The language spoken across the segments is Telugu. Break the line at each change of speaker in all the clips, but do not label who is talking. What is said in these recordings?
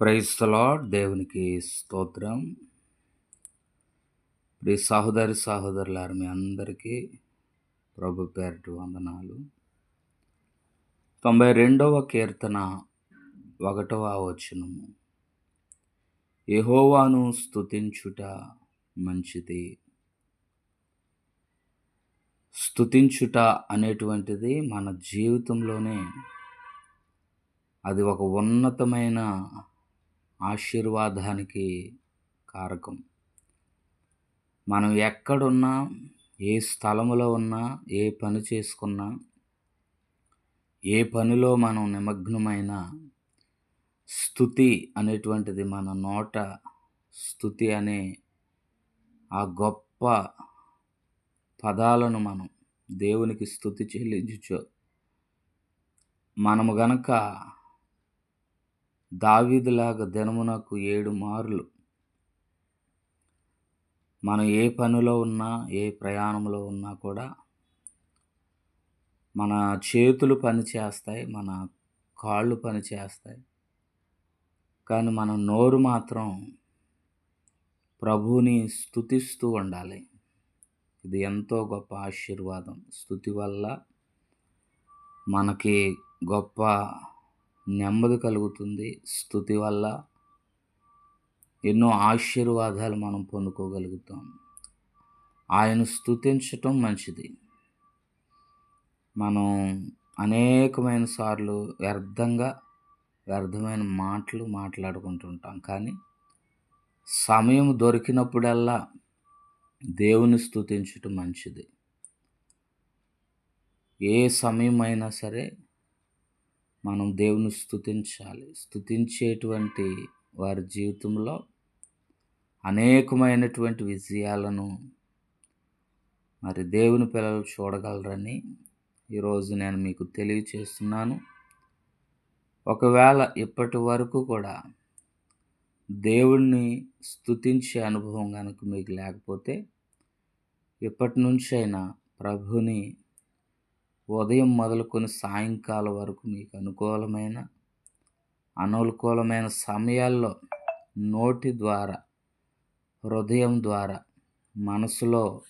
ప్రైస్తలాడ్ దేవునికి స్తోత్రం. ప్రి సహోదరి సహోదరులారు మీ అందరికీ ప్రభు పేరటి వందనాలు. తొంభై రెండవ కీర్తన ఒకటవ వచనము. ఎహోవాను స్తుతించుట మంచిది. స్తుతించుట అనేటువంటిది మన జీవితంలోనే అది ఒక ఉన్నతమైన ఆశీర్వాదానికి కారకం. మనం ఎక్కడున్నా ఏ స్థలములో ఉన్నా ఏ పని చేసుకున్నా ఏ పనిలో మనం నిమగ్నమైన స్థుతి అనేటువంటిది మన నోట స్థుతి అనే ఆ గొప్ప పదాలను మనం దేవునికి స్థుతి చెల్లించు మనము గనక దావీదులాగా దినమునకు ఏడు మార్లు. మనం ఏ పనిలో ఉన్నా ఏ ప్రయాణంలో ఉన్నా కూడా మన చేతులు పని చేస్తాయి మన కాళ్ళు పని చేస్తాయి. కానీ మన నోరు మాత్రం ప్రభువుని స్థుతిస్తూ ఉండాలి. ఇది ఎంతో గొప్ప ఆశీర్వాదం. స్థుతి వల్ల మనకి గొప్ప నెమ్మది కలుగుతుంది. స్థుతి వల్ల ఎన్నో ఆశీర్వాదాలు మనం పొందుకోగలుగుతాం. ఆయన స్థుతించటం మంచిది. మనం అనేకమైన సార్లు వ్యర్థంగా వ్యర్థమైన మాటలు మాట్లాడుకుంటుంటాం. కానీ సమయం దొరికినప్పుడల్లా దేవుని స్థుతించటం మంచిది. ఏ సమయం అయినా సరే మనం దేవుని స్థుతించాలి స్థుతించేటువంటి వారి జీవితంలో అనేకమైనటువంటి విజయాలను మరి దేవుని పిల్లలు చూడగలరని ఈరోజు నేను మీకు తెలియచేస్తున్నాను. ఒకవేళ ఇప్పటి వరకు కూడా దేవుణ్ణి స్థుతించే అనుభవం కనుక మీకు లేకపోతే ఇప్పటి నుంచైనా ప్రభుని ఉదయం మొదలుకొని సాయంకాలం వరకు మీకు అనుకూలమైన అననుకూలమైన సమయాల్లో నోటి ద్వారా హృదయం ద్వారా మనసులో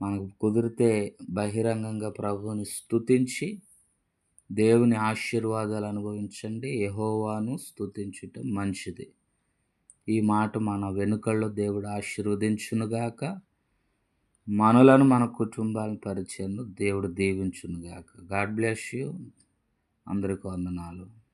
మనకు కుదిరితే బహిరంగంగా ప్రభువుని స్థుతించి దేవుని ఆశీర్వాదాలు అనుభవించండి. యహోవాను స్థుతించటం మంచిది. ఈ మాట మన వెనుకల్లో దేవుడు ఆశీర్వదించునుగాక. మనలను మన కుటుంబాలను పరిచయంలో దేవుడు దీవించునుగాక. God bless you. అందరికీ వందనాలు.